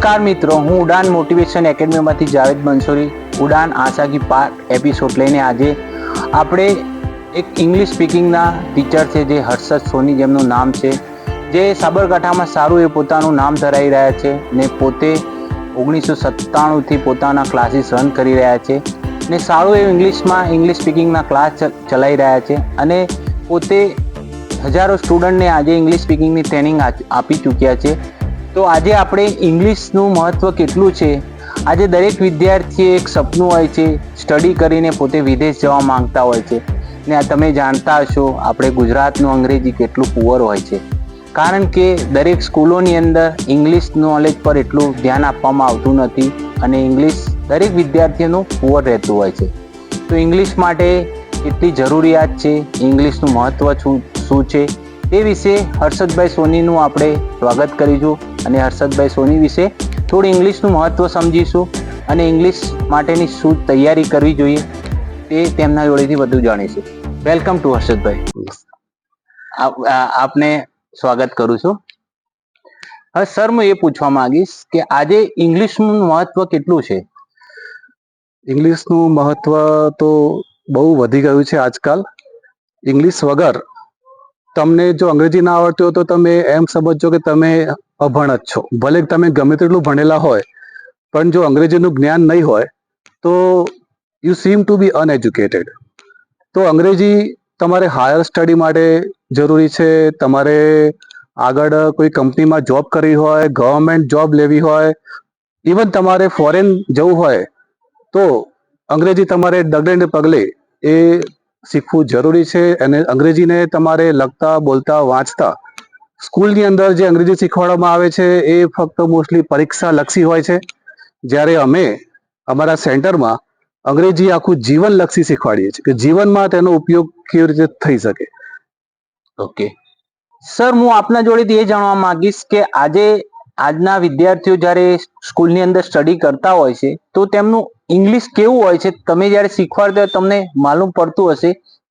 નમસ્કાર મિત્રો, હું ઉડાન મોટિવેશન એકેડમીમાંથી જાવેદ મંસૂરી, ઉડાન આશા કી પાર્ટ એપિસોડ લઈને આજે આપણે એક ઇંગ્લિશ સ્પીકિંગના ટીચર છે જે હર્ષદ સોની જેમનું નામ છે, જે સાબરકાંઠામાં સારું એ પોતાનું નામ ધરાવી રહ્યા છે ને પોતે ઓગણીસો સત્તાણુંથી પોતાના ક્લાસીસ રન કરી રહ્યા છે ને સારું એ ઇંગ્લિશમાં ઇંગ્લિશ સ્પીકિંગના ક્લાસ ચલાવી રહ્યા છે અને પોતે હજારો સ્ટુડન્ટને આજે ઇંગ્લિશ સ્પીકિંગની ટ્રેનિંગ આપી ચૂક્યા છે. તો આજે આપણે ઇંગ્લિશનું મહત્ત્વ કેટલું છે? આજે દરેક વિદ્યાર્થીએ એક સપનું હોય છે, સ્ટડી કરીને પોતે વિદેશ જવા માંગતા હોય છે. ને આ તમે જાણતા હશો, આપણે ગુજરાતનું અંગ્રેજી કેટલું પુઅર હોય છે. કારણ કે દરેક સ્કૂલોની અંદર ઇંગ્લિશ નોલેજ પર એટલું ધ્યાન આપવામાં આવતું નથી અને ઇંગ્લિશ દરેક વિદ્યાર્થીઓનું પુઅર રહેતું હોય છે. તો ઇંગ્લિશ માટે કેટલી જરૂરિયાત છે, ઇંગ્લિશનું મહત્ત્વ શું શું છે? તે વિશે હર્ષદભાઈ સોનીનું આપણે સ્વાગત કરીશું અને હર્ષદભાઈ સોની વિશે થોડું ઇંગ્લિશનું મહત્ત્વ સમજીશું અને ઇંગ્લિશ માટેની શું તૈયારી કરવી જોઈએ તે તેમના જોડેથી વધુ જાણીશું. Welcome to Harshadbhai. આપ- આપને સ્વાગત કરું છું. હવે સર, હું એ પૂછવા માંગીશ કે આજે ઇંગ્લિશનું મહત્ત્વ કેટલું છે? ઇંગ્લિશનું મહત્વ તો બહુ વધી ગયું છે આજકાલ. ઇંગ્લિશ વગર તમને જો અંગ્રેજી ના આવડતી હોય તો તમે એમ સમજો કે તમે અભણ જ છો. ભલે તમે ગમે તેટલું ભણેલા હોય, પણ જો અંગ્રેજીનું જ્ઞાન નહીં હોય, તો you seem to be uneducated તો અંગ્રેજી તમારે હાયર સ્ટડી માટે જરૂરી છે, તમારે આગળ કોઈ કંપનીમાં જોબ કરવી હોય ગવર્મેન્ટ જોબ લેવી હોય ઇવન તમારે ફોરેન જવું હોય, તો અંગ્રેજી તમારે ડગલે પગલે એ શીખવું જરૂરી છે અને અંગ્રેજીને તમારે લખતા બોલતા વાંચતા. સ્કૂલની અંદર જે અંગ્રેજી શીખવાડવામાં આવે છે એ ફક્ત મોસ્ટલી પરીક્ષા લક્ષી હોય છે. જ્યારે અમે અમારા સેન્ટરમાં અંગ્રેજી આખું જીવન લક્ષી શીખવાડીએ છીએ કે જીવનમાં તેનો ઉપયોગ કેવી રીતે થઈ શકે. ઓકે. સર હું આપના જોડેથી એ જાણવા માંગીશ કે આજે આજના વિદ્યાર્થીઓ જ્યારે સ્કૂલની અંદર સ્ટડી કરતા હોય છે તો તેમનું ઇંગ્લિશ કેવું હોય છે? તમે જ્યારે શીખવાડતા હોય તમને માલુમ પડતું હશે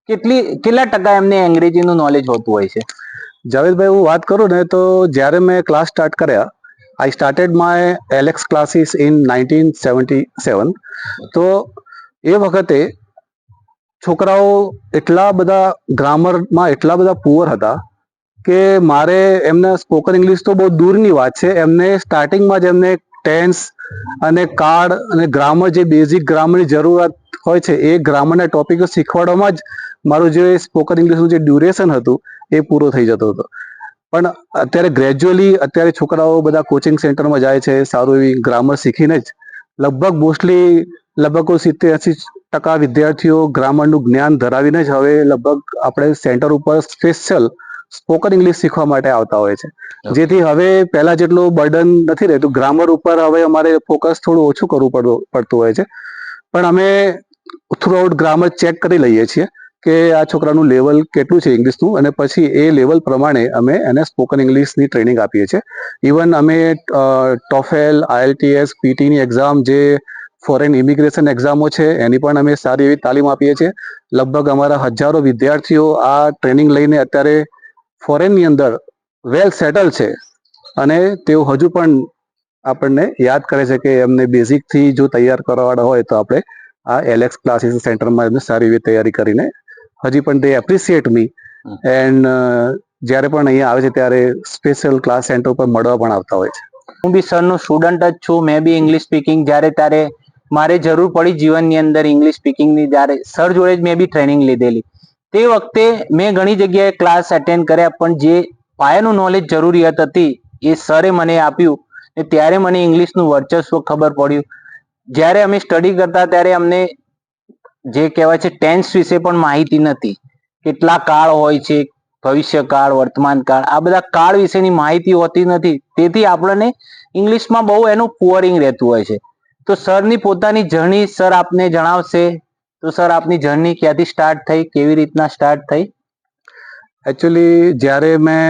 કેટલી, કેટલા ટકા એમને અંગ્રેજીનું નોલેજ હોતું હોય છે? જાવેદભાઈ, હું વાત કરું ને તો જ્યારે મેં ક્લાસ સ્ટાર્ટ કર્યા I started my Alex classes in nineteen seventy seven તો એ વખતે છોકરાઓ એટલા બધા ગ્રામરમાં એટલા બધા પુઅર હતા કે મારે એમને સ્પોકન ઇંગ્લિશ તો બહુ દૂરની વાત છે. એમને સ્ટાર્ટિંગમાં જ એમને ટેન્સ અને કાર્ડ અને ગ્રામર જે બેઝિક ગ્રામરની જરૂરિયાત હોય છે, એ ગ્રામરના ટોપિકો શીખવાડવામાં જ મારું જે સ્પોકન ઇંગ્લિશનું જે ડ્યુરેશન હતું, એ પૂરો થઈ જતો હતો. પણ અત્યારે ગ્રેજ્યુઅલી અત્યારે છોકરાઓ બધા કોચિંગ સેન્ટરમાં જાય છે, સારું એવી ગ્રામર શીખીને જ લગભગ મોસ્ટલી લગભગ સિત્તેર એસી ટકા વિદ્યાર્થીઓ ગ્રામરનું જ્ઞાન ધરાવીને જ હવે લગભગ આપણે સેન્ટર ઉપર સ્પેશિયલ સ્પોકન ઇંગ્લિશ શીખવા માટે આવતા હોય છે. જેથી હવે પહેલા જેટલું બર્ડન નથી રહેતું, ગ્રામર ઉપર હવે અમારે ફોકસ થોડું ઓછું કરવું પડતું હોય છે. પણ અમે થ્રુઆઉટ ગ્રામર ચેક કરી લઈએ છીએ કે આ છોકરાનું લેવલ કેટલું છે ઇંગ્લિશનું અને પછી એ લેવલ પ્રમાણે અમે એને સ્પોકન ઇંગ્લિશની ટ્રેનિંગ આપીએ છીએ. ઇવન અમે ટોફેલ આઈએલટીએસ પીટીની એક્ઝામ જે ફોરેન ઇમિગ્રેશન એક્ઝામો છે, એની પણ અમે સારી એવી તાલીમ આપીએ છીએ. લગભગ અમારા હજારો વિદ્યાર્થીઓ આ ટ્રેનિંગ લઈને અત્યારે ફોરેનની અંદર વેલ સેટલ છે અને તેઓ હજુ પણ આપણને યાદ કરે છે કે એમને બેઝિકથી જો તૈયાર કરવાવાળા હોય તો આપણે આ એલેક્સ ક્લાસીસ સેન્ટરમાં એમને સારી એવી તૈયારી કરીને હજી પણ તે એપ્રિસિએટ મી એન્ડ જ્યારે પણ અહીંયા આવે છે ત્યારે સ્પેશિયલ ક્લાસ સેન્ટર પર મળવા પણ આવતા હોય છે. હું બી સરનો સ્ટુડન્ટ જ છું. મેં બી ઇંગ્લિશ સ્પીકિંગ જ્યારે ત્યારે મારે જરૂર પડી જીવનની અંદર ઇંગ્લિશ સ્પીકિંગની જ્યારે સર જોડે જ મેં બી ટ્રેનિંગ લીધેલી. તે વખતે મેં ઘણી જગ્યાએ ક્લાસ અટેન્ડ કર્યા, પણ જે પાયાનું નોલેજ જરૂરિયાત હતી એ સરે મને આપ્યું ને ત્યારે મને ઇંગ્લિશનું વર્ચસ્વ ખબર પડ્યું. જ્યારે અમે સ્ટડી કરતા ત્યારે અમને જે કહેવાય છે ટેન્સ વિશે પણ માહિતી નથી કેટલા કાળ હોય છે, ભવિષ્ય કાળ, વર્તમાન કાળ, આ બધા કાળ વિશેની માહિતી હોતી નથી. તેથી આપણને ઇંગ્લિશમાં બહુ એનું પુઅરિંગ રહેતું હોય છે. તો સરની પોતાની જર્ની સર આપને જણાવશે તો સર, આપની જર્ની ક્યાંથી સ્ટાર્ટ થઈ? કેવી રીતના સ્ટાર્ટ થઈ? એકચ્યુઅલી જ્યારે મેં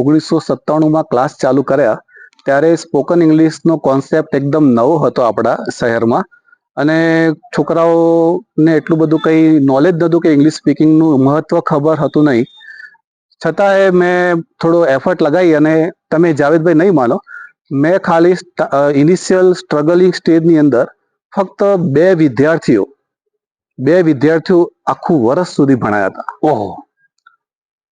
ઓગણીસો સત્તાણુંમાં ક્લાસ ચાલુ કર્યા, ત્યારે સ્પોકન ઇંગ્લિશનો કોન્સેપ્ટ એકદમ નવો હતો આપણા શહેરમાં. અને છોકરાઓને એટલું બધું કંઈ નોલેજ નહોતું કે ઇંગ્લિશ સ્પીકિંગનું મહત્વ ખબર હતું નહીં. છતાંય મેં થોડો એફર્ટ લગાવી અને તમે જાવેદભાઈ નહીં માનો, મેં ખાલી ઇનિશિયલ સ્ટ્રગલિંગ સ્ટેજની અંદર ફક્ત બે વિદ્યાર્થીઓ બે વિદ્યાર્થીઓ આખું વર્ષ સુધી ભણાયા હતા. ઓહો.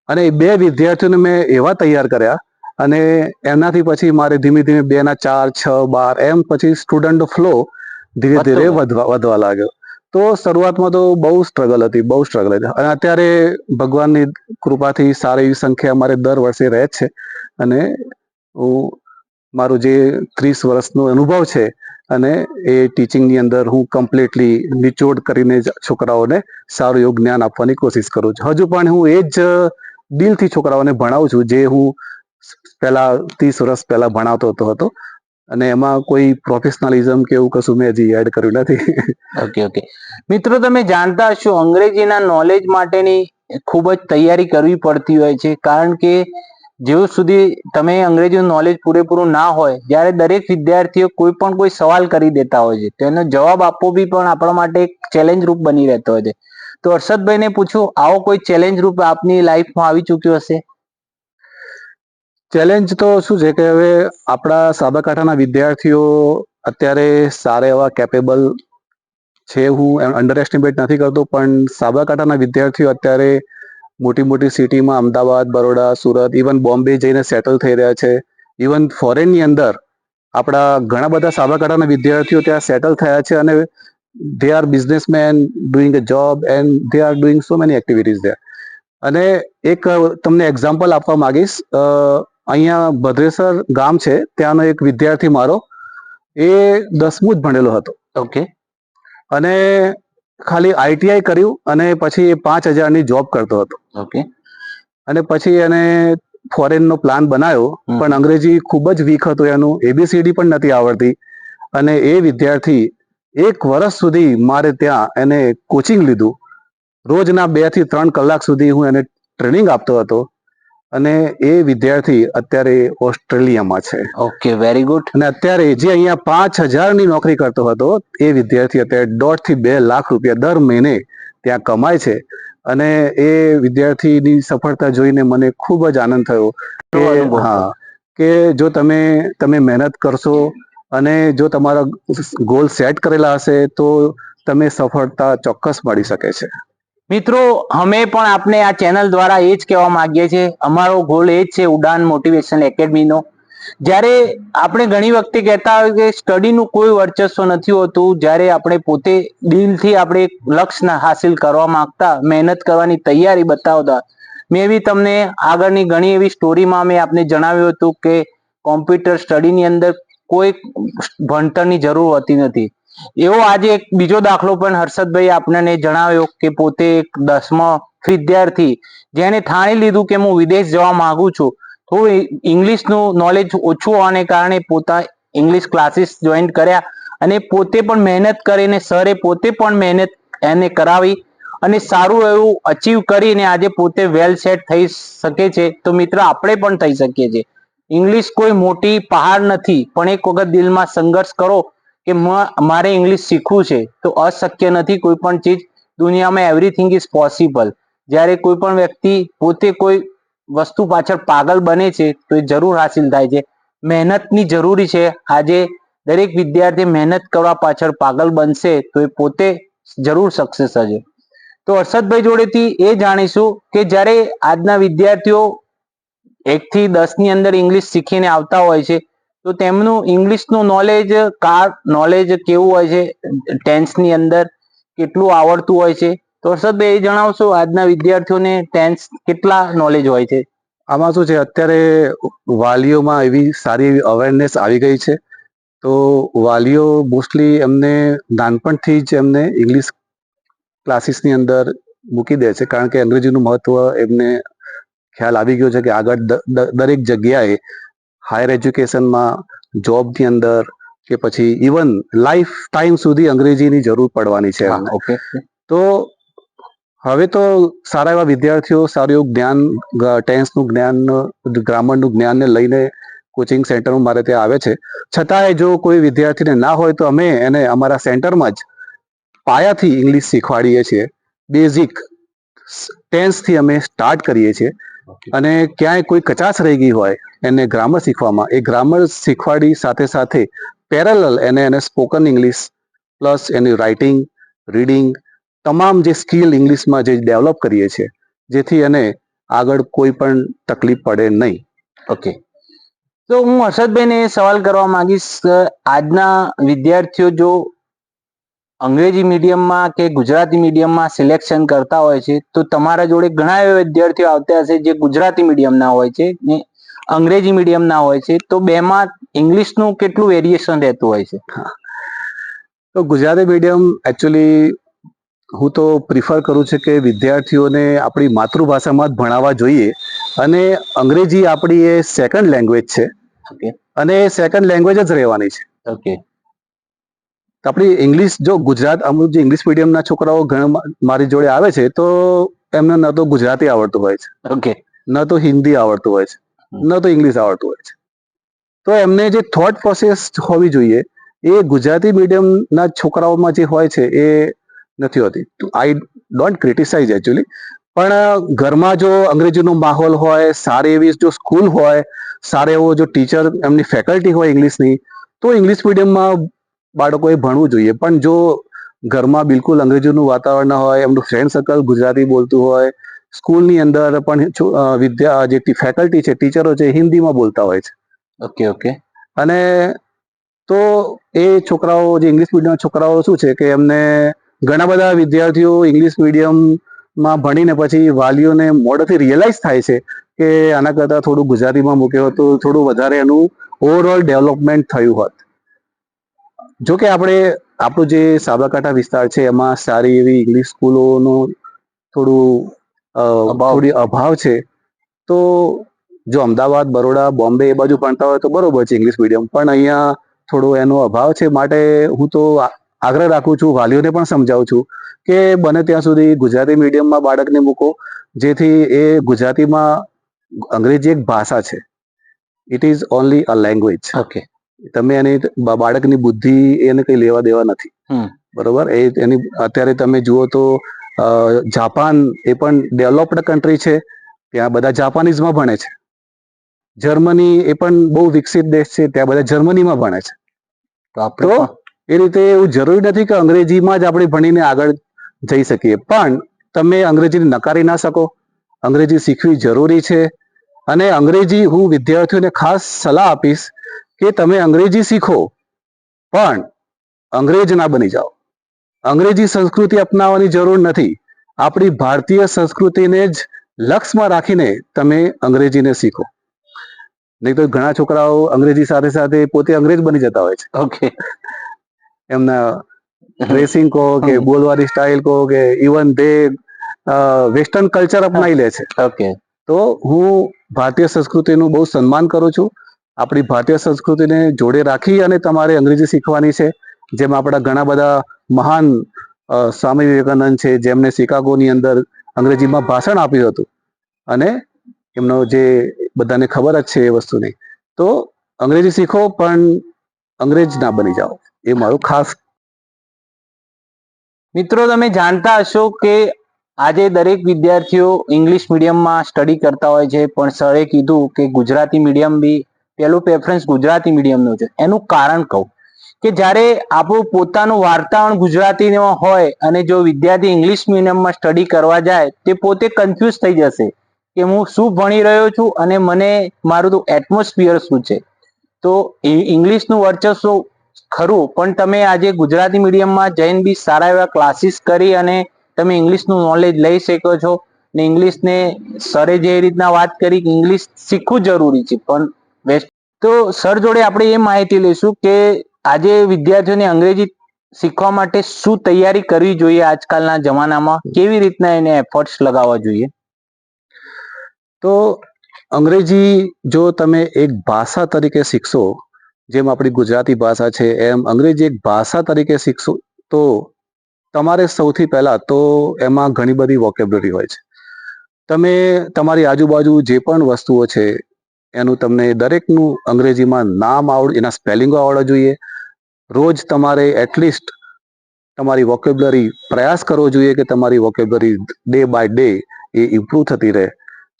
અને એ બે વિદ્યાર્થીઓને મેં એવા તૈયાર કર્યા અને એમનાથી પછી મારે ધીમે ધીમે બે ના ચાર છ બાર એમ પછી સ્ટુડન્ટ ફ્લો ધીરે ધીરે વધવા વધવા લાગ્યો. તો શરૂઆતમાં તો બહુ સ્ટ્રગલ હતી બહુ સ્ટ્રગલ હતી. અને અત્યારે ભગવાનની કૃપાથી સારી એવી સંખ્યા અમારે દર વર્ષે રહે છે. અને હું મારું જે ત્રીસ વર્ષનો અનુભવ છે અને એ ટીચિંગની અંદર હું કમ્પ્લીટલી નિચોડ કરીને જ છોકરાઓને સારું એવું જ્ઞાન આપવાની કોશિશ કરું છું. હજુ પણ હું એ જ દિલથી છોકરાઓને ભણાવું છું જે હું પહેલા ત્રીસ વર્ષ પહેલા ભણાવતો હતો હતો. અને એમાં કોઈ પ્રોફેશનલિઝમ કે એવું કશું મેં હજી એડ કર્યું નથી. ઓકે ઓકે મિત્રો, તમે જાણતા હશો અંગ્રેજીના નોલેજ માટેની ખૂબ જ તૈયારી કરવી પડતી હોય છે. કારણ કે જેવું સુધી તમે અંગ્રેજીનું નોલેજ પૂરેપૂરું ના હોય, જ્યારે દરેક વિદ્યાર્થીઓ કોઈ પણ કોઈ સવાલ કરી દેતા હોય છે તેનો જવાબ આપવો બી પણ આપણા માટે એક ચેલેન્જ રૂપ બની રહેતો હોય છે. તો હર્ષદભાઈને પૂછું, આવો કોઈ ચેલેન્જ રૂપ આપની લાઈફમાં આવી ચૂક્યો હશે? ચેલેન્જ તો શું છે કે હવે આપણા સાબરકાંઠાના વિદ્યાર્થીઓ અત્યારે સારા એવા કેપેબલ છે, હું અંડર એસ્ટિમેટ નથી કરતો, પણ સાબરકાંઠાના વિદ્યાર્થીઓ અત્યારે મોટી મોટી સિટીમાં અમદાવાદ બરોડા સુરત ઇવન બોમ્બે જઈને સેટલ થઈ રહ્યા છે. ઇવન ફોરેનની અંદર આપણા ઘણા બધા સાબરકાંઠાના વિદ્યાર્થીઓ ત્યાં સેટલ થયા છે અને they are businessmen doing a job and they are doing so many activities there અને એક તમને એક્ઝામ્પલ આપવા માંગીશ. અહીંયા ભદ્રેસર ગામ છે ત્યાંનો એક વિદ્યાર્થી મારો એ દસમું જ ભણેલો હતો. ઓકે અને ખાલી આઈટીઆઈ કર્યું અને પછી પાંચ હજારની જોબ કરતો હતો. ઓકે અને પછી એને ફોરેનનો પ્લાન બનાવ્યો પણ અંગ્રેજી ખૂબ જ વીક હતું એનું એબીસીડી પણ નથી આવડતી. અને એ વિદ્યાર્થી એક વર્ષ સુધી મારે ત્યાં એને કોચિંગ લીધું. રોજના બેથી ત્રણ કલાક સુધી હું એને ટ્રેનિંગ આપતો હતો. અને એ વિદ્યાર્થી અત્યારે ઓસ્ટ્રેલિયામાં છે. ઓકે વેરી ગુડ અને અત્યારે જે અહીંયા પાંચ હજારની નોકરી કરતો હતો એ વિદ્યાર્થી અત્યારે દોઢથી બે લાખ રૂપિયા દર મહિને ત્યાં કમાય છે. અને એ વિદ્યાર્થીની સફળતા જોઈને મને ખૂબ જ આનંદ થયો કે હા કે જો તમે તમે મહેનત કરશો અને જો તમારા ગોલ સેટ કરેલા હશે તો તમે સફળતા ચોક્કસ મળી શકે છે. મિત્રો, અમે પણ આપને આ ચેનલ દ્વારા એ જ કહેવા માંગીએ છીએ. અમારો ગોલ એ જ છે ઉડાન મોટિવેશન એકેડમીનો જ્યારે આપણે ઘણી વખતે કહેતા હોય કે સ્ટડીનું કોઈ વર્ચસ્વ નથી હોતું, જ્યારે આપણે પોતે દિલથી આપણે લક્ષ્ય હાસિલ કરવા માંગતા, મહેનત કરવાની તૈયારી બતાવતા, મેં બી તમને આગળની ઘણી એવી સ્ટોરીમાં મેં આપને જણાવ્યું હતું કે કોમ્પ્યુટર સ્ટડીની અંદર કોઈ ભણતરની જરૂર હોતી નથી. એવો આજે એક બીજો દાખલો પણ હર્ષદભાઈ આપણને જણાવ્યો કે પોતે એક દસમા વિદ્યાર્થી જેને થાણી લીધું કે હું વિદેશ જવા માંગુ છું. તો ઇંગ્લિશનું નોલેજ ઓછું હોવાને કારણે પોતા ઇંગ્લિશ ક્લાસીસ જોઈન કર્યા અને પોતે પણ મહેનત કરીને સરે પોતે પણ મહેનત એને કરાવી અને સારું એવું અચીવ કરીને આજે પોતે વેલ સેટ થઈ શકે છે. તો મિત્ર, આપણે પણ થઈ શકીએ છીએ. ઇંગ્લિશ કોઈ મોટી પહાડ નથી, પણ એક વખત દિલમાં સંઘર્ષ કરો કે મારે ઇંગ્લિશ શીખવું છે, તો અશક્ય નથી કોઈ પણ ચીજ દુનિયામાં એવરીથિંગ ઇઝ પોસિબલ જ્યારે કોઈ પણ વ્યક્તિ પોતે કોઈ વસ્તુ પાછળ પાગલ બને છે, તો એ જરૂર હાસિલ થાય છે. મહેનતની જરૂરી છે. આજે દરેક વિદ્યાર્થી મહેનત કરવા પાછળ પાગલ બનશે, તો એ પોતે જરૂર સક્સેસ હશે. તો હર્ષદભાઈ જોડેથી એ જાણીશું કે જ્યારે આજના વિદ્યાર્થીઓ એક થી દસની અંદર ઇંગ્લિશ શીખીને આવતા હોય છે તો તેમનું ઇંગ્લિશનું નોલેજ કાર નોલેજ કેવું હોય છે ટેન્સની અંદર કેટલું આવડતું હોય છે, તો હર્ષદ એ જણાવશો આજના વિદ્યાર્થીઓને ટેન્સ કેટલા નોલેજ હોય છે? આમાં શું છે, અત્યારે વાલીઓમાં એવી સારી અવેરનેસ આવી ગઈ છે, તો વાલીઓ મોસ્ટલી એમને નાનપણથી જ એમને ઇંગ્લિશ ક્લાસીસની અંદર મૂકી દે છે, કારણ કે અંગ્રેજીનું મહત્વ એમને ખ્યાલ આવી ગયો છે કે આગળ દરેક જગ્યાએ હાયર એજ્યુકેશનમાં જોબની અંદર કે પછી ઇવન લાઈફ ટાઈમ સુધી અંગ્રેજીની જરૂર પડવાની છે ઓકે તો હવે તો સારા એવા વિદ્યાર્થીઓ સારું એવું જ્ઞાન ટેન્સનું જ્ઞાન ગ્રામરનું જ્ઞાનને લઈને કોચિંગ સેન્ટરમાં મારે ત્યાં આવે છે. છતાંય જો કોઈ વિદ્યાર્થીને ના હોય તો અમે એને અમારા સેન્ટરમાં જ પાયાથી ઇંગ્લિશ શીખવાડીએ છીએ. બેઝિક ટેન્સથી અમે સ્ટાર્ટ કરીએ છીએ. અને ક્યાંય કોઈ કચાશ રહી ગઈ હોય એને ગ્રામર શીખવામાં, એ ગ્રામર શીખવાડી સાથે સાથે પેરેલલ એને એને સ્પોકન ઇંગ્લિશ પ્લસ એની રાઇટિંગ રીડિંગ તમામ જે સ્કિલ ઇંગ્લિશમાં જે ડેવલપ કરીએ છીએ, જેથી એને આગળ કોઈ પણ તકલીફ પડે નહીં. ઓકે તો હું હર્ષદભાઈને સવાલ કરવા માંગીશ આજના વિદ્યાર્થીઓ જો અંગ્રેજી મીડિયમમાં કે ગુજરાતી મીડિયમમાં સિલેક્શન કરતા હોય છે, તો તમારા જોડે ઘણા એવા વિદ્યાર્થીઓ આવતા હશે જે ગુજરાતી મીડિયમના હોય છે, ને અંગ્રેજી મીડિયમના હોય છે તો બેમાં ઇંગ્લિશનું કેટલું વેરિએશન રહેતું હોય છે? તો ગુજરાતી મીડિયમ એકચ્યુઅલી હું તો પ્રિફર કરું છું કે વિદ્યાર્થીઓને આપણી માતૃભાષામાં જ ભણાવવા જોઈએ અને અંગ્રેજી આપણી એ સેકન્ડ લેંગ્વેજ છે. ઓકે અને એ સેકન્ડ લેંગ્વેજ જ રહેવાની છે. ઓકે આપણી ઇંગ્લિશ જો ગુજરાત અમુક જે ઇંગ્લિશ મીડિયમના છોકરાઓ ઘણા મારી જોડે આવે છે તો એમને ન તો ગુજરાતી આવડતું હોય છે. ઓકે ન તો હિન્દી આવડતું હોય છે. ન તો ઇંગ્લિશ આવડતું હોય છે. તો એમને જે થોટ પ્રોસેસ હોવી જોઈએ, એ ગુજરાતી મીડિયમના છોકરાઓમાં જે હોય છે, એ નથી હોતી. આઈ ડોન્ટ ક્રિટિસાઇઝ એકચ્યુઅલી પણ ઘરમાં જો અંગ્રેજીનો માહોલ હોય, સારી એવી જો સ્કૂલ હોય, સારો એવો જો ટીચર એમની ફેકલ્ટી હોય ઇંગ્લિશની તો ઇંગ્લિશ મીડિયમમાં બાળકોએ ભણવું જોઈએ. પણ જો ઘરમાં બિલકુલ અંગ્રેજીનું વાતાવરણ હોય, એમનું ફ્રેન્ડ સર્કલ ગુજરાતી બોલતું હોય સ્કૂલની અંદર પણ વિદ્યા જે ફેકલ્ટી છે ટીચરો છે હિન્દીમાં બોલતા હોય છે ઓકે ઓકે અને તો એ છોકરાઓ જે ઇંગ્લિશ મીડિયમ છોકરાઓ શું છે કે એમને ઘણા બધા વિદ્યાર્થીઓ ઇંગ્લિશ મીડિયમમાં ભણીને પછી વાલીઓને મોડેથી રિયલાઇઝ થાય છે કે આના કરતાં થોડું ગુજરાતીમાં મૂક્યો હતો તો થોડું વધારે એનું ઓવરઓલ ડેવલપમેન્ટ થયું હોત જો કે આપણે આપણું જે સાબરકાંઠા વિસ્તાર છે એમાં સારી એવી ઇંગ્લિશ સ્કૂલોનું થોડું. થોડી અભાવ છે. તો જો અમદાવાદ બરોડા બોમ્બે એ બાજુ ભણતા હોય તો બરોબર છે ઇંગ્લિશ મીડિયમ પણ અહીંયા થોડો એનો અભાવ છે માટે હું તો આગ્રહ રાખું છું વાલીઓને પણ સમજાવું છું કે બને ત્યાં સુધી ગુજરાતી મીડિયમમાં બાળકને મૂકો જેથી એ ગુજરાતીમાં અંગ્રેજી એક ભાષા છે. It is only a language okay. તમે એની બાળકની બુદ્ધિ એને કઈ લેવા દેવા નથી. બરોબર? એ એની અત્યારે તમે જુઓ તો જાપાન એ પણ ડેવલપ્ડ કન્ટ્રી છે. ત્યાં બધા જાપાનીઝમાં ભણે છે. જર્મની એ પણ બહુ વિકસિત દેશ છે. ત્યાં બધા જર્મનીમાં ભણે છે. તો આપણે એ રીતે એવું જરૂરી નથી કે અંગ્રેજીમાં જ આપણે ભણીને આગળ જઈ શકીએ. પણ તમે અંગ્રેજીને નકારી ના શકો. અંગ્રેજી શીખવી જરૂરી છે. અને અંગ્રેજી હું વિદ્યાર્થીઓને ખાસ સલાહ આપીશ કે તમે અંગ્રેજી શીખો. પણ અંગ્રેજ ના બની જાઓ. અંગ્રેજી સંસ્કૃતિ અપનાવવાની જરૂર નથી. આપણી ભારતીય સંસ્કૃતિને જ લક્ષમાં રાખીને તમે અંગ્રેજીને શીખો. નહીં તો ઘણા છોકરાઓ અંગ્રેજી સાથે સાથે પોતે અંગ્રેજ બની જતા હોય છે. ઓકે એમના ડ્રેસિંગ કહો કે. બોલવાની સ્ટાઇલ કહો કે ઇવન તે વેસ્ટર્ન કલ્ચર અપનાવી લે છે. ઓકે તો હું ભારતીય સંસ્કૃતિનું બહુ સન્માન કરું છું. આપણી ભારતીય સંસ્કૃતિને જોડે રાખી અને તમારે અંગ્રેજી શીખવાની છે. જેમ આપણા ઘણા બધા મહાન સ્વામી વિવેકાનંદ છે જેમને શિકાગોની અંદર અંગ્રેજીમાં ભાષણ આપ્યું હતું. અને એમનો જે બધાને ખબર જ છે એ વસ્તુની. તો અંગ્રેજી શીખો, પણ અંગ્રેજ ના બની જાઓ. એ મારું ખાસ મિત્રો, તમે જાણતા હશો કે આજે દરેક વિદ્યાર્થીઓ ઇંગ્લિશ મીડિયમમાં સ્ટડી કરતા હોય છે, પણ સરે કીધું કે ગુજરાતી મીડિયમ બી પહેલું પ્રેફરન્સ ગુજરાતી મીડિયમનું છે. એનું કારણ કહું. કે જ્યારે આપણું પોતાનું વાર્તાવરણ ગુજરાતીમાં હોય અને જો વિદ્યાર્થી ઇંગ્લિશ મીડિયમમાં સ્ટડી કરવા જાય, તે પોતે કન્ફ્યુઝ થઈ જશે કે હું શું ભણી રહ્યો છું અને મને મારું એટમોસ્ફિયર શું છે? તો ઇંગ્લિશનું વર્ચસ્વ ખરું, પણ તમે આજે ગુજરાતી મીડિયમમાં જઈને બી સારા એવા ક્લાસીસ કરી અને તમે ઇંગ્લિશનું નોલેજ લઈ શકો છો. ને ઇંગ્લિશને સરે જે રીતના વાત કરી ઇંગ્લિશ શીખવું જરૂરી છે, પણ વેસ્ટ તો સર જોડે આપણે એ માહિતી લઈશું કે આજે વિદ્યાર્થીઓને અંગ્રેજી શીખવા માટે શું તૈયારી કરવી જોઈએ આજકાલના જમાનામાં? કેવી રીતના એને એફર્ટ્સ લગાવવા જોઈએ? તો અંગ્રેજી જો તમે એક ભાષા તરીકે શીખશો, જેમ આપણી ગુજરાતી ભાષા છે, એમ અંગ્રેજી એક ભાષા તરીકે શીખશો, તો તમારે સૌથી પહેલા તો એમાં ઘણી બધી વોકેબ્યુલરી હોય છે. તમે તમારી આજુબાજુ જે પણ વસ્તુઓ છે એનું તમને દરેકનું અંગ્રેજીમાં નામ આવડ એના સ્પેલિંગો આવડવા જોઈએ. રોજ તમારે એટલીસ્ટ તમારી વોકેબ્લરી પ્રયાસ કરવો જોઈએ કે તમારી વોકેબ્લરી ડે બાય ડે એ ઇમ્પ્રૂવ થતી રહે.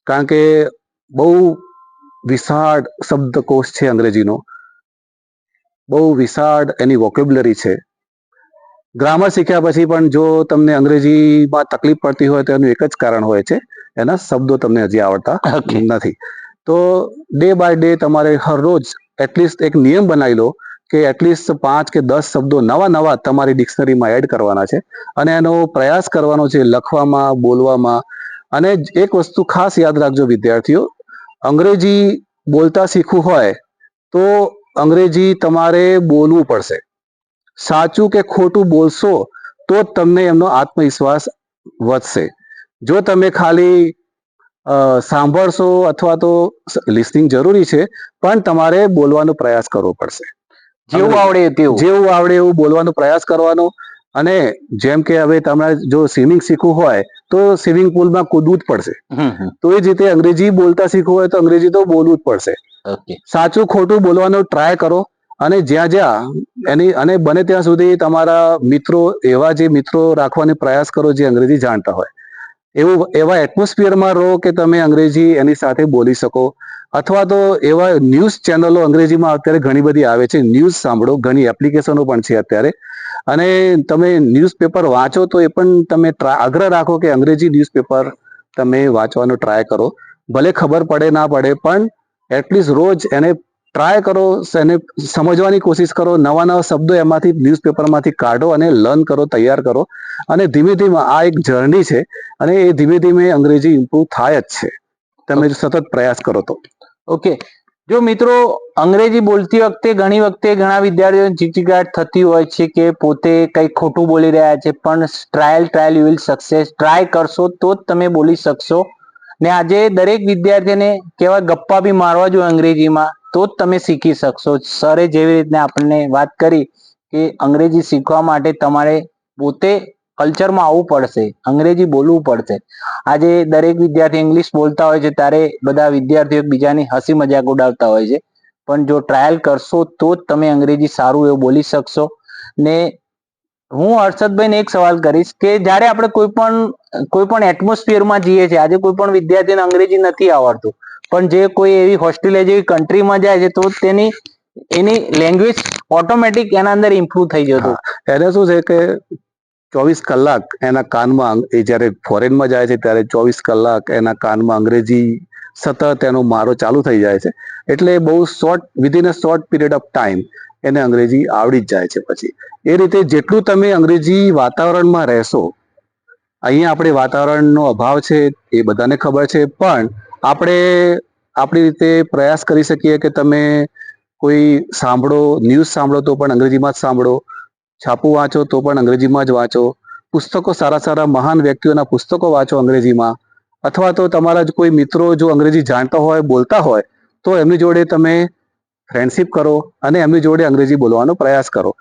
કારણ કે બહુ વિશાળ શબ્દકોશ છે અંગ્રેજીનો. બહુ વિશાળ એની વોકેબ્લરી છે. ગ્રામર શીખ્યા પછી પણ જો તમને અંગ્રેજીમાં તકલીફ પડતી હોય તો એનું એક જ કારણ હોય છે. એના શબ્દો તમને હજી આવડતા નથી. તો ડે બાય ડે તમારે હરરોજ એટલીસ્ટ એક નિયમ બનાવી લો કે એટલીસ્ટ પાંચ કે દસ શબ્દો નવા નવા તમારી ડિક્શનરીમાં એડ કરવાના છે. અને એનો પ્રયાસ કરવાનો છે લખવામાં, બોલવામાં. અને એક વસ્તુ ખાસ યાદ રાખજો વિદ્યાર્થીઓ, અંગ્રેજી બોલતા શીખવું હોય તો અંગ્રેજી તમારે બોલવું પડશે. સાચું કે ખોટું બોલશો તો જ તમને એમનો આત્મવિશ્વાસ વધશે. જો તમે ખાલી સાંભળશો અથવા તો લિસનિંગ જરૂરી છે પણ તમારે બોલવાનો પ્રયાસ કરવો પડશે. જેવું આવડે તેવું. જેવું આવડે એવું બોલવાનો પ્રયાસ કરવાનો અને જેમ કે હવે તમારે જો સ્વિમિંગ શીખવું હોય તો સ્વિમિંગ પુલમાં કૂદવું જ પડશે. તો એ જ રીતે અંગ્રેજી બોલતા શીખવું હોય તો અંગ્રેજી તો બોલવું જ પડશે. સાચું ખોટું બોલવાનો ટ્રાય કરો અને જ્યાં જ્યાં એની અને બને ત્યાં સુધી તમારા મિત્રો એવા જે મિત્રો રાખવાનો પ્રયાસ કરો જે અંગ્રેજી જાણતા હોય. એવું, એવા એટમોસ્ફિયરમાં રહો કે તમે અંગ્રેજી એની સાથે બોલી શકો. અથવા તો એવા ન્યૂઝ ચેનલો અંગ્રેજીમાં અત્યારે ઘણી બધી આવે છે. ન્યૂઝ સાંભળો, ઘણી એપ્લિકેશનો પણ છે અત્યારે. અને તમે ન્યૂઝપેપર વાંચો તો એ પણ તમે આગ્રહ રાખો કે અંગ્રેજી ન્યૂઝપેપર તમે વાંચવાનો ટ્રાય કરો. ભલે ખબર પડે, ના પડે, પણ એટલીસ્ટ રોજ એને ટ્રાય કરો એને સમજવાની કોશિશ કરો નવા નવા શબ્દો એમાંથી ન્યૂઝપેપરમાંથી કાઢો અને લર્ન કરો તૈયાર કરો. અને ધીમે ધીમે આ એક જર્ની છે અને એ ધીમે ધીમે અંગ્રેજી ઇમ્પ્રુવ થાય જ છે. તમે સતત પ્રયાસ કરો તો. ઓકે જો મિત્રો અંગ્રેજી બોલતી વખતે ઘણી વખતે ઘણા વિદ્યાર્થીઓને ચીચીગાટ થતી હોય છે કે પોતે કંઈક ખોટું બોલી રહ્યા છે પણ trial trial you will success try કરશો તો જ તમે બોલી શકશો. ને આજે દરેક વિદ્યાર્થીને કેવા ગપ્પા બી મારવા જોઈએ અંગ્રેજીમાં. તો જ તમે શીખી શકશો. સરે જેવી રીતના આપણને વાત કરી કે અંગ્રેજી શીખવા માટે તમારે પોતે કલ્ચરમાં આવવું પડશે. અંગ્રેજી બોલવું પડશે. આજે દરેક વિદ્યાર્થી ઇંગ્લિશ બોલતા હોય છે, ત્યારે બધા વિદ્યાર્થીઓ બીજાની હસી મજાક ઉડાવતા હોય છે. પણ જો ટ્રાયલ કરશો, તો જ તમે અંગ્રેજી સારું એવું બોલી શકશો. ને હું હર્ષદભાઈને એક સવાલ કરીશ કે જ્યારે આપણે કોઈ પણ કોઈ પણ એટમોસ્ફિયરમાં જઈએ છીએ, આજે કોઈ પણ વિદ્યાર્થીને અંગ્રેજી નથી આવડતું પણ જે કોઈ એવી હોસ્ટેલિયા કન્ટ્રીમાં જાય છે, તો તેની, એની લેંગ્વેજ ઓટોમેટિક એના અંદર ઇમ્પ્રુવ થઈ જતું. એને શું છે કે ચોવીસ કલાક એના કાનમાં એ જ્યારે ફોરેનમાં જાય છે, ત્યારે ચોવીસ કલાક એના કાનમાં અંગ્રેજી સતત એનો મારો ચાલુ થઈ જાય છે. એટલે બહુ short within a short period of time એને અંગ્રેજી આવડી જ જાય છે પછી. એ રીતે જેટલું તમે અંગ્રેજી વાતાવરણમાં રહેશો, અહીંયા આપણે વાતાવરણનો અભાવ છે, એ બધાને ખબર છે, પણ આપણે આપણી રીતે પ્રયાસ કરી શકીએ કે તમે કોઈ સાંભળો ન્યૂઝ સાંભળો તો પણ અંગ્રેજીમાં જ સાંભળો છાપું વાંચો તો પણ અંગ્રેજીમાં જ વાંચો પુસ્તકો સારા સારા મહાન વ્યક્તિઓના પુસ્તકો વાંચો અંગ્રેજીમાં અથવા તો તમારા જ કોઈ મિત્રો જો અંગ્રેજી જાણતા હોય બોલતા હોય તો એમની જોડે તમે ફ્રેન્ડશિપ કરો અને એમની જોડે અંગ્રેજી બોલવાનો પ્રયાસ કરો.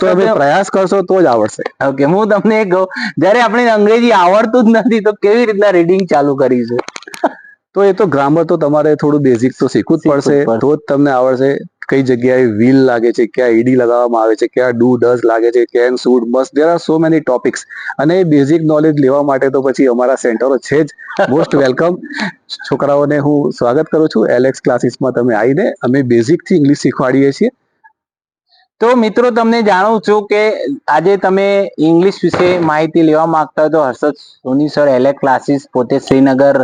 તો તમે પ્રયાસ કરશો તો જ આવડશે. ઓકે હું તમને કહું જ્યારે આપણે અંગ્રેજી આવડતું જ નથી તો કેવી રીતના રીડિંગ ચાલુ કરીશું? તો એ તો ગ્રામર તો તમારે થોડું બેઝિક તો શીખવું જ પડશે. તો જ તમને આવડશે કઈ જગ્યાએ વ્હીલ લાગે છે ક્યાં ઈડી લગાવવામાં આવે છે ક્યાં ડુ ડઝ લાગે છે can should must there are so many topics અને બેઝિક નોલેજ લેવા માટે તો પછી અમારા સેન્ટરો છે જ. મોસ્ટ વેલકમ છોકરાઓને હું સ્વાગત કરું છું. એલેક્સ ક્લાસીસમાં તમે આવીને અમે બેઝિકથી ઇંગ્લિશ શીખવાડીએ છીએ. તો મિત્રો તમને જાણું છું કે આજે તમે ઇંગ્લિશ વિશે માહિતી લેવા માંગતા હોય તો હર્ષદ સોની સર એલે ક્લાસીસ પોતે શ્રીનગર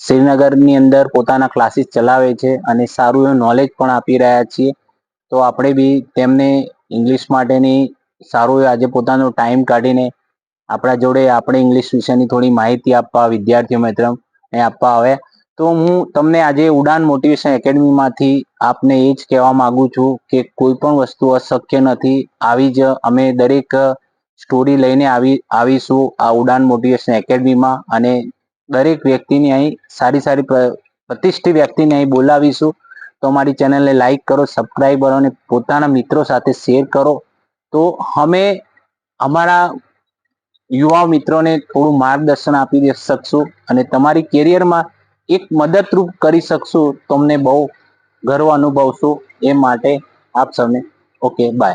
શ્રીનગરની અંદર પોતાના ક્લાસીસ ચલાવે છે અને સારું એવું નોલેજ પણ આપી રહ્યા છીએ. તો આપણે બી તેમને ઇંગ્લિશ માટેની સારું એવું આજે પોતાનો ટાઈમ કાઢીને આપણા જોડે આપણે ઇંગ્લિશ વિશેની થોડી માહિતી આપવા વિદ્યાર્થીઓ મિત્ર એ આપવા આવે. તો હું તમને આજે ઉડાન મોટિવેશન એકેડમીમાંથી આપને એ જ કહેવા માંગુ છું કે કોઈ પણ વસ્તુ અશક્ય નથી. આવી જ અમે દરેક સ્ટોરી લઈને આવી આવીશું આ ઉડાન મોટિવેશન એકેડમીમાં અને દરેક વ્યક્તિની અહીં સારી સારી પ્ર- પ્રતિષ્ઠિત વ્યક્તિને અહીં બોલાવીશું. તો અમારી ચેનલને લાઈક કરો સબસ્ક્રાઈબ કરો પોતાના મિત્રો સાથે શેર કરો. તો અમે અમારા યુવા મિત્રોને થોડું માર્ગદર્શન આપી શકશું અને તમારી કેરિયરમાં એક મદદરૂપ કરી શકશું. તમને બહુ ગર્વ અનુભવશું એ માટે આપ સૌને. Okay bye